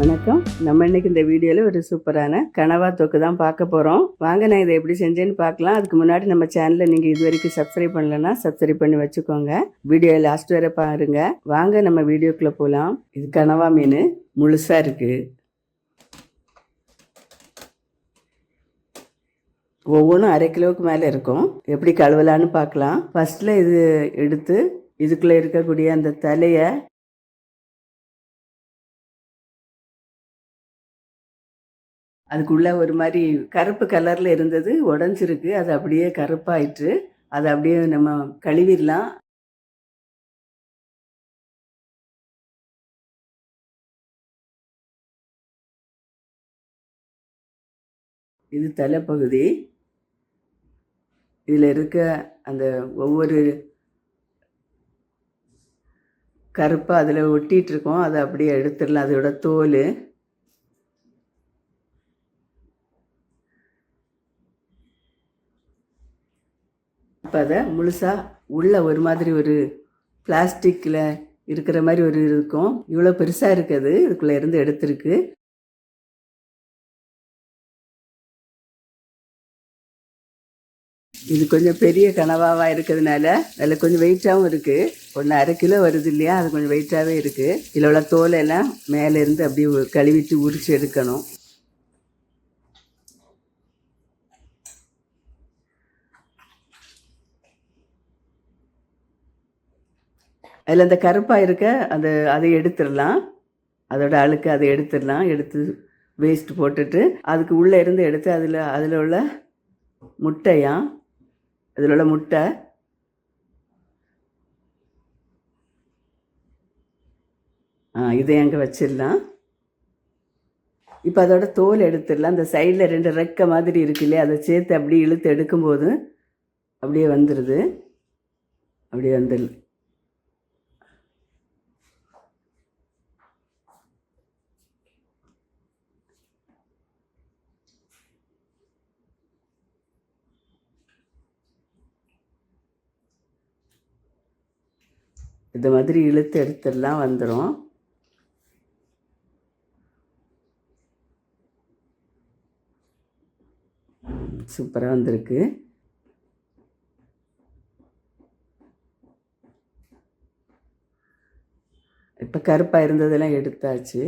வணக்கம். நம்ம இன்னைக்கு இந்த வீடியோவில் ஒரு சூப்பரான கனவா தொக்கு தான் பார்க்க போகிறோம் வாங்க நான் இதை எப்படி செஞ்சேன்னு பார்க்கலாம். அதுக்கு முன்னாடி நம்ம சேனலை நீங்கள் இது வரைக்கும் சப்ஸ்கிரைப் பண்ணலன்னா சப்ஸ்கிரைப் பண்ணி வச்சுக்கோங்க. வீடியோ லாஸ்ட் வரை பாருங்க. வாங்க நம்ம வீடியோக்குள்ளே போகலாம் இது கனவா மீன். முழுசாக இருக்குது ஒவ்வொன்றும் அரை கிலோவுக்கு மேலே இருக்கும். எப்படி கழுவலான்னு பார்க்கலாம். ஃபர்ஸ்ட்டில் இது எடுத்து இதுக்குள்ளே இருக்கக்கூடிய அந்த தலையை அதுக்குள்ளே ஒரு மாதிரி கருப்பு கலரில் இருந்தது உடஞ்சிருக்கு. அது அப்படியே கருப்பாயிட்டு அதை அப்படியே நம்ம கழுவிடலாம். இது தலைப்பகுதி. இதில் இருக்க அந்த ஒவ்வொரு கருப்பாக அதில் ஒட்டிகிட்டு இருக்கோம். அதை அப்படியே எடுத்துடலாம். அதோட தோல். இப்போ அதை முழுசாக உள்ளே ஒரு மாதிரி ஒரு பிளாஸ்டிக்கில் இருக்கிற மாதிரி ஒரு இருக்கும். இவ்வளோ பெருசாக இருக்குது. இதுக்குள்ளே இருந்து எடுத்திருக்கு. இது கொஞ்சம் பெரிய கனவாவாக இருக்கிறதுனால அதில் கொஞ்சம் வெயிட்டாகவும் இருக்குது ஒன்று அரை கிலோ வருது இல்லையா? அது கொஞ்சம் வெயிட்டாகவே இருக்குது இதில் உள்ள தோலெல்லாம் மேலேருந்து அப்படியே கழுவிட்டு உரிச்சு எடுக்கணும். அதில் அந்த கருப்பாக இருக்க அந்த அதை எடுத்துடலாம். அதோட அழுக்கு அதை எடுத்துடலாம். எடுத்து வேஸ்ட் போட்டுட்டு அதுக்கு உள்ளே இருந்து எடுத்து அதில் அதில் உள்ள முட்டையா? அதில் உள்ள முட்டை. ஆ இதை அங்கே வச்சிடலாம். இப்போ அதோட தோல் எடுத்துடலாம். அந்த சைடில் ரெண்டு ரெக்க மாதிரி இருக்கு இல்லையா? அதை சேர்த்து அப்படியே இழுத்து எடுக்கும்போது அப்படியே வந்துடுது அப்படியே வந்துடு இது மாதிரி இழுத்து எடுத்துடலாம் வந்துடும் சூப்பராக வந்திருக்கு. இப்போ கருப்பாக இருந்ததெல்லாம் எடுத்தாச்சு.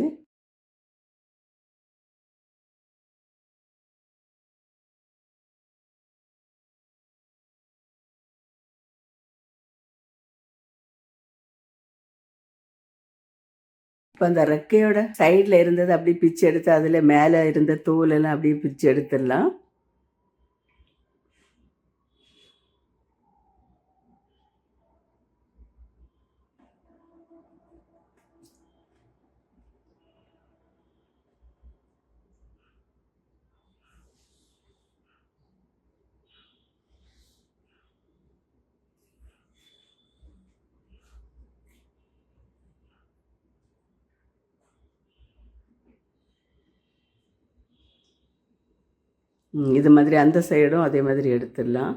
இப்போ அந்த ரெக்கையோட சைடில் இருந்தது அப்படியே பிச்சு எடுத்து அதில் மேலே இருந்த தோல் அப்படியே பிச்சு எடுத்துடலாம். இது மாதிரி அந்த சைடும் அதே மாதிரி எடுத்துடலாம்.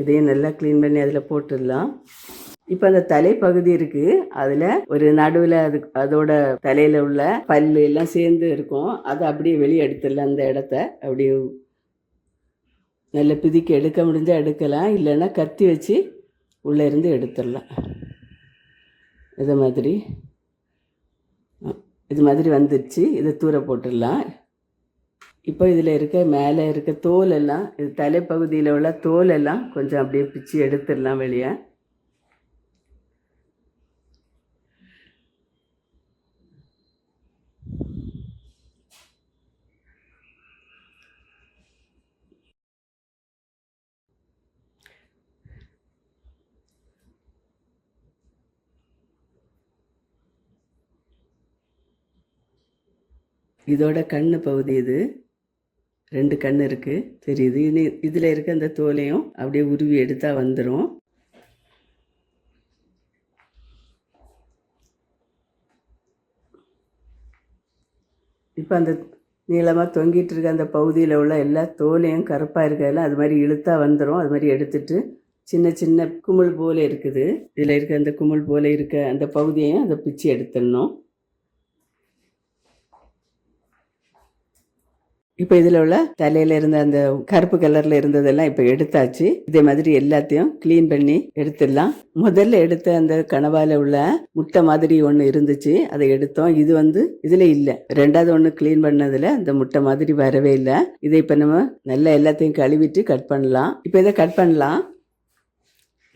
இதையும் நல்லா க்ளீன் பண்ணி அதில் போட்டுடலாம். இப்போ அந்த தலைப்பகுதி இருக்குது அதில் ஒரு நடுவில் அது அதோட தலையில் உள்ள பல்லு எல்லாம் சேர்ந்து இருக்கும். அதை அப்படியே வெளியே எடுத்துடலாம் அந்த இடத்த. அப்படியே நல்ல பிதிக்கு எடுக்க முடிஞ்சால் எடுக்கலாம் இல்லைன்னா கத்தி வச்சு உள்ளே இருந்து எடுத்துடலாம். இது மாதிரி. இது மாதிரி வந்துடுச்சு. இதை தூர போட்டுடலாம். இப்போ இதில் இருக்க மேலே இருக்க தோல் எல்லாம் இது தலைப்பகுதியில் உள்ள தோல் எல்லாம் கொஞ்சம் அப்படியே பிச்சு எடுத்துடலாம் வெளியே. இதோட கண்ணு பகுதி இது. ரெண்டு கண் இருக்குது தெரியுது. இது இதில் இருக்க அந்த தோலையும் அப்படியே உருவி எடுத்தால் வந்துடும் இப்போ அந்த நீளமாக தொங்கிட்டு இருக்க அந்த பகுதியில் உள்ள எல்லா தோலையும் கருப்பாக இருக்கிறதுல அது மாதிரி இழுத்தா வந்துடும் அது மாதிரி எடுத்துட்டு சின்ன சின்ன குமிழ் போல இருக்குது. இதில் இருக்க அந்த குமிழ் போல இருக்க அந்த பகுதியையும் அதை பிச்சு எடுத்துடணும். இப்போ இதில் உள்ள தலையில் இருந்த அந்த கருப்பு கலரில் இருந்ததெல்லாம் இப்போ எடுத்தாச்சு. இதே மாதிரி எல்லாத்தையும் க்ளீன் பண்ணி எடுத்துடலாம். முதல்ல எடுத்த அந்த கனவால உள்ள முட்டை மாதிரி ஒன்று இருந்துச்சு. அதை எடுத்தோம். இது வந்து இதில் இல்லை. ரெண்டாவது ஒன்று க்ளீன் பண்ணதில் அந்த முட்டை மாதிரி வரவே இல்லை. இதை இப்போ நம்ம நல்லா எல்லாத்தையும் கழுவிட்டு கட் பண்ணலாம். இப்போ இதை கட் பண்ணலாம்.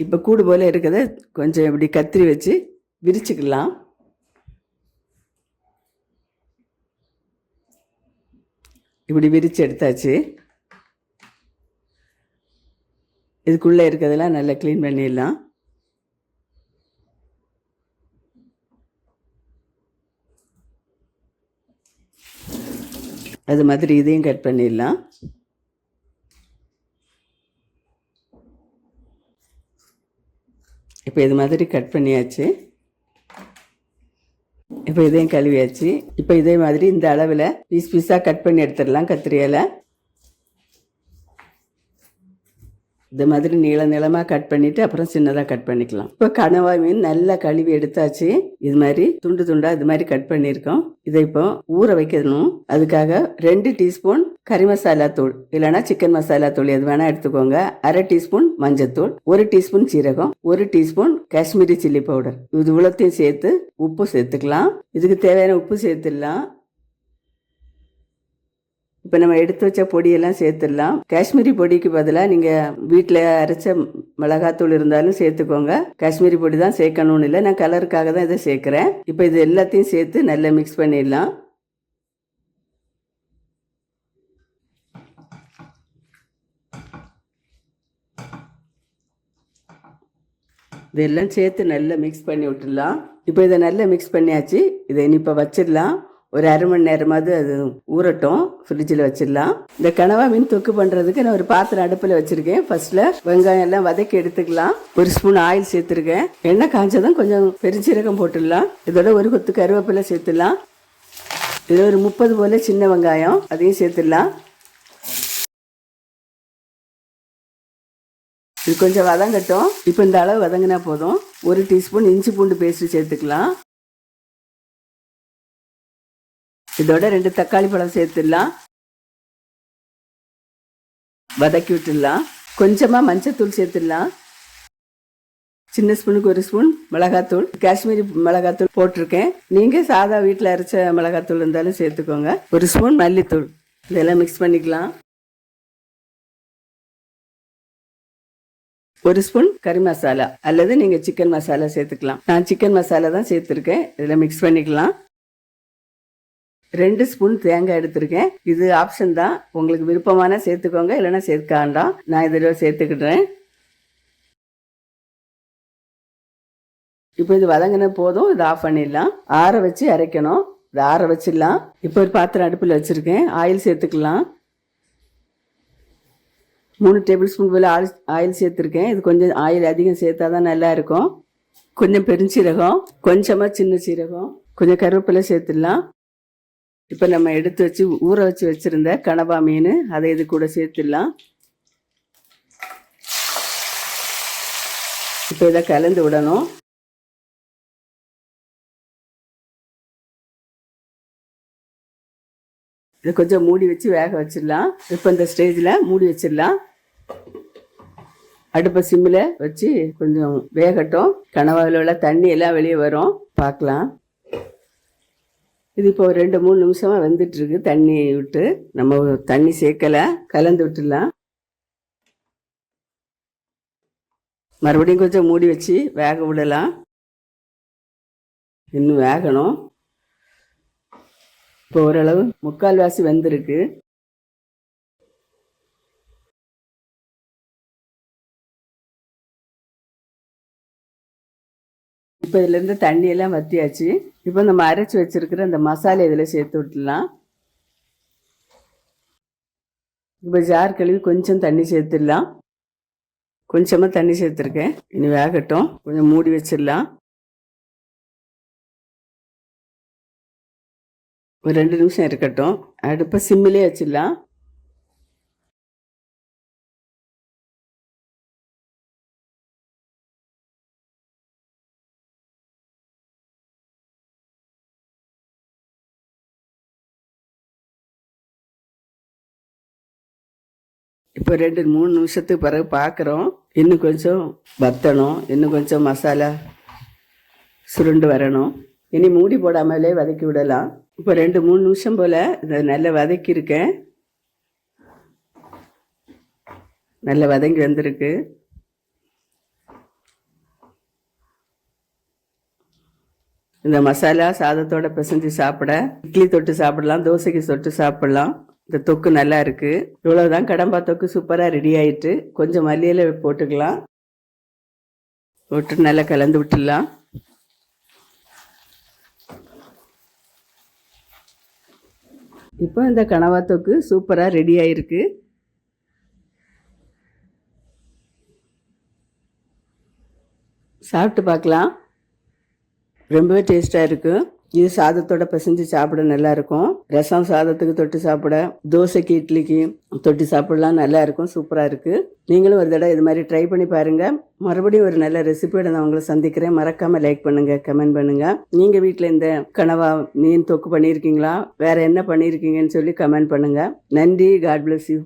இப்போ கூடு போல் இருக்கிறத கொஞ்சம் இப்படி கத்திரி வச்சு விரிச்சுக்கலாம். இப்படி விரித்து எடுத்தாச்சு. இதுக்குள்ளே இருக்கிறதெல்லாம் நல்லா க்ளீன் பண்ணிடலாம். அது மாதிரி இதையும் கட் பண்ணிடலாம். இப்போ இது மாதிரி கட் பண்ணியாச்சு. இப்போ இதையும் கழுவியாச்சு. இப்போ இதே மாதிரி இந்த அளவில் பீஸ் பீஸாக கட் பண்ணி எடுத்துடலாம் கத்திரியால். இந்த மாதிரி நீள நீளமாக கட் பண்ணிவிட்டு அப்புறம் சின்னதாக கட் பண்ணிக்கலாம். இப்போ கனவா மீன் நல்லா கழுவி எடுத்தாச்சு. இது மாதிரி துண்டு துண்டாக இது மாதிரி கட் பண்ணியிருக்கோம். இதை இப்போ ஊற வைக்கணும். அதுக்காக ரெண்டு டீஸ்பூன் கறி மசாலா தூள். இல்லைன்னா சிக்கன் மசாலா தூள் எது வேணால் எடுத்துக்கோங்க. அரை டீஸ்பூன் மஞ்சத்தூள் ஒரு டீஸ்பூன் சீரகம் ஒரு டீஸ்பூன் காஷ்மீரி சில்லி பவுடர். இது இவ்வளோத்தையும் சேர்த்து உப்பு சேர்த்துக்கலாம். இதுக்கு தேவையான உப்பு சேர்த்துடலாம். இப்போ நம்ம எடுத்து வச்ச பொடியெல்லாம் சேர்த்துடலாம். காஷ்மீரி பொடிக்கு பதிலாக நீங்கள் வீட்டில் அரைச்ச மிளகாத்தூள் இருந்தாலும் சேர்த்துக்கோங்க. காஷ்மீரி பொடி தான் சேர்க்கணும்னு இல்லை. நான் கலருக்காக தான் இதை சேர்க்குறேன். இப்போ இது எல்லாத்தையும் சேர்த்து நல்லா மிக்ஸ் பண்ணிடலாம். இதெல்லாம் சேர்த்து நல்லா மிக்ஸ் பண்ணி விட்டுடலாம். இப்போ இதை நல்லா மிக்ஸ் பண்ணியாச்சு. இதை இனி இப்போ வச்சிடலாம். ஒரு அரை மணி நேரமாவது அது ஊறட்டும். ஃப்ரிட்ஜில் வச்சிடலாம். இந்த கனவா மீன் தொக்கு பண்ணுறதுக்கு நான் ஒரு பாத்திரம் அடுப்பில் வச்சுருக்கேன். ஃபர்ஸ்ட்டில் வெங்காயம் எல்லாம் வதக்கி எடுத்துக்கலாம். ஒரு ஸ்பூன் ஆயில் சேர்த்துருக்கேன். எண்ணெய் காய்ச்சதும் கொஞ்சம் பெருஞ்சீரகம் போட்டுடலாம். இதோட ஒரு கொத்து கருவேப்பிலை சேர்த்துடலாம். இதில் ஒரு முப்பது போல சின்ன வெங்காயம் அதையும் சேர்த்துடலாம். இது கொஞ்சம் வதங்கட்டும். இப்போ இந்த அளவு வதங்கினா போதும். ஒரு டீஸ்பூன் இஞ்சி பூண்டு பேஸ்ட் சேர்த்துக்கலாம். இதோட ரெண்டு தக்காளி பழம் சேர்த்துடலாம். வதக்கி விட்டுடலாம். கொஞ்சமாக மஞ்சத்தூள் சேர்த்துடலாம். சின்ன ஸ்பூனுக்கு ஒரு ஸ்பூன் மிளகாத்தூள். காஷ்மீரி மிளகாத்தூள் போட்டிருக்கேன். நீங்கள் சாதா வீட்டில் அரைச்ச மிளகாத்தூள் இருந்தாலும் சேர்த்துக்கோங்க. ஒரு ஸ்பூன் மல்லித்தூள். இதெல்லாம் மிக்ஸ் பண்ணிக்கலாம். ஒரு ஸ்பூன் கறி மசாலா அல்லது நீங்கள் சிக்கன் மசாலா சேர்த்துக்கலாம். நான் சிக்கன் மசாலா தான் சேர்த்துருக்கேன். இதில் மிக்ஸ் பண்ணிக்கலாம். ரெண்டு ஸ்பூன் தேங்காய் எடுத்திருக்கேன். இது ஆப்ஷன் தான். உங்களுக்கு விருப்பமான சேர்த்துக்கோங்க இல்லைன்னா சேர்க்க வேண்டாம். நான் இதில் சேர்த்துக்கிட்டேன் இப்போ இது வதங்கின போதும் இதை ஆஃப் பண்ணிடலாம். ஆற வச்சு அரைக்கணும். இதை ஆற வச்சிடலாம். இப்போ ஒரு பாத்திரம் அடுப்பில் வச்சுருக்கேன். ஆயில் சேர்த்துக்கலாம். மூணு டேபிள் ஸ்பூன் போல் ஆயில் ஆயில் சேர்த்துருக்கேன். இது கொஞ்சம் ஆயில் அதிகம் சேர்த்தா தான் நல்லா இருக்கும். கொஞ்சம் பெருஞ்சீரகம் கொஞ்சமாக சின்ன சீரகம் கொஞ்சம் கருவேப்பிலை சேர்த்துடலாம். இப்போ நம்ம எடுத்து வச்சு ஊற வச்சு வச்சுருந்த கனவா மீன் அதை இது கூட சேர்த்துடலாம். இப்போ இதை கலந்து விடணும். இதை கொஞ்சம் மூடி வச்சு வேக வச்சிடலாம். இப்போ இந்த ஸ்டேஜில் மூடி வச்சிடலாம். அடுப்பை சிம்மில் வச்சு கொஞ்சம் வேகட்டும். கனவாவில் உள்ள தண்ணி எல்லாம் வெளியே வரும். பார்க்கலாம். இது இப்போ ஒரு ரெண்டு மூணு நிமிஷமாக வெந்துட்டுருக்கு. தண்ணி விட்டு நம்ம தண்ணி சேர்க்கலை. கலந்து விட்டுடலாம். மறுபடியும் கொஞ்சம் மூடி வச்சு வேக விடலாம். இன்னும் வேகணும். இப்போ ஓரளவு முக்கால்வாசி வந்திருக்கு. இப்போ இதுலேருந்து தண்ணியெல்லாம் வற்றியாச்சு வத்தியாச்சு. இப்போ நம்ம அரைச்சி வச்சிருக்கிற அந்த மசாலா இதில் சேர்த்து விட்டுலாம் இப்போ ஜார் கழுவி கொஞ்சம் தண்ணி சேர்த்துடலாம். கொஞ்சமாக தண்ணி சேர்த்துருக்கேன். இனி வேகட்டும். கொஞ்சம் மூடி வச்சிடலாம். ஒரு ரெண்டு நிமிஷம் இருக்கட்டும். அடுப்பை சிம்மிலே வச்சிடலாம். இப்போ ரெண்டு மூணு நிமிஷத்துக்கு பிறகு பார்க்குறோம். இன்னும் கொஞ்சம் வத்தணும். இன்னும் கொஞ்சம் மசாலா சுருண்டு வரணும். இனி மூடி போடாமலே வதக்கி விடலாம். இப்போ ரெண்டு மூணு நிமிஷம் போல் இதை நல்லா வதக்கியிருக்கேன். நல்லா வதங்கி வந்திருக்கு. இந்த மசாலா சாதத்தோட பிசைஞ்சு சாப்பிட இட்லி தொட்டு சாப்பிடலாம் தோசைக்கு தொட்டு சாப்பிடலாம். இந்த தொக்கு நல்லா இருக்கு. இவ்வளவுதான் கடம்பா தொக்கு சூப்பராக ரெடி ஆயிட்டு கொஞ்சம் மல்லியில் போட்டுக்கலாம். போட்டு நல்லா கலந்து விட்டுடலாம். இப்போ இந்த கனவா தொக்கு சூப்பராக ரெடி ஆயிருக்கு. சாப்பிட்டு பார்க்கலாம். ரொம்பவே டேஸ்ட்டாக இருக்கும் இது சாதத்தோட பிசைஞ்சு சாப்பிட நல்லா இருக்கும் ரசம் சாதத்துக்கு தொட்டு சாப்பிட தோசைக்கு இட்லிக்கு தொட்டு சாப்பிடலாம் நல்லா இருக்கும் சூப்பராக இருக்குது நீங்களும் ஒரு தடவை இது மாதிரி ட்ரை பண்ணி பாருங்கள் மறுபடியும் ஒரு நல்ல ரெசிபியோட நான் உங்களை சந்திக்கிறேன். மறக்காமல் லைக் பண்ணுங்கள் கமெண்ட் பண்ணுங்கள் நீங்கள் வீட்டில் இந்த கனவா மீன் தொக்கு பண்ணியிருக்கீங்களா? வேறு என்ன பண்ணியிருக்கீங்கன்னு சொல்லி கமெண்ட் பண்ணுங்கள் நன்றி. God bless you